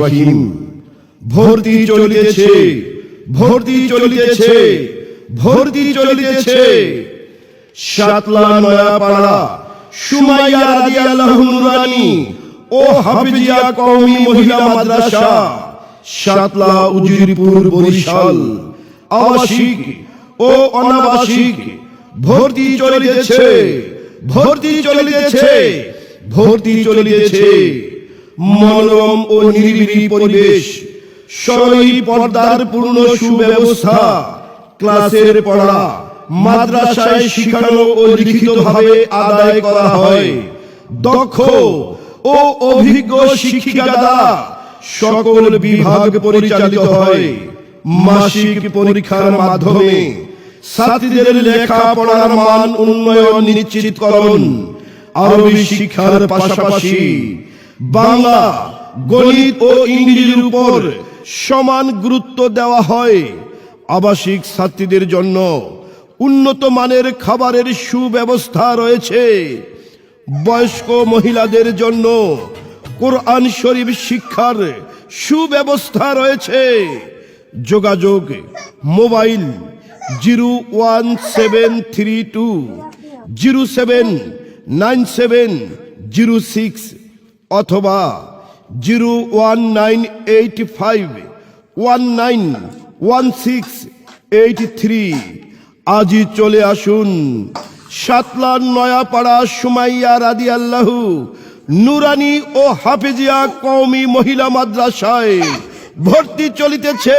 রহিম। ভর্তি চলিতেছে ভর্তি চলিতেছে ভর্তি চলিতেছে। শাতলা নয়াপাড়া, সুমাইয়া রাদিয়াল্লাহু নুরানি ও হাফিজিয়া কওমি মহিলা মাদ্রাসা শাতলা উজিরপুর বরিশাল। আবাসিক ও অনাবাসিক, ভর্তি চলিতেছে ভর্তি চলিতেছে। ভর্তি চলিতেছে। মনোরম ও নিরিবিলি পরিবেশ। সরই পর্দার পূর্ণ সুব্যবস্থা। ক্লাসের পড়া মাদ্রাসায় শিখানো ও লিখিতভাবে আদায় করা হয়। দক্ষ ও অভিজ্ঞ শিক্ষিকা সকল বিভাগ পরিচালিত হয়। মাসিক পরীক্ষার মাধ্যমে। ছাত্রীদের লেখাপড়ার মান উন্নয়ন নিশ্চিতকরণ আরবি শিক্ষার পাশাপাশি বাংলা, গণিত ও ইংরেজির উপর সমান গুরুত্ব দেওয়া হয়। আবাসিক ছাত্রীদের জন্য উন্নত মানের খাবারের সুব্যবস্থা রয়েছে। বয়স্ক মহিলাদের জন্য কোরআন শরীফ শিক্ষার সুব্যবস্থা রয়েছে। যোগাযোগ mobile zero one seven three two zero seven nine seven zero six অথবা zero one nine eight five one nine one six eight three. আজই চলে আসুন সাতলার নয়াপাড়া সুমাইয়া রাদি আল্লাহু নুরানি ও হাফিজিয়া কওমি মহিলা মাদ্রাসায় ভর্তি চলিতেছে।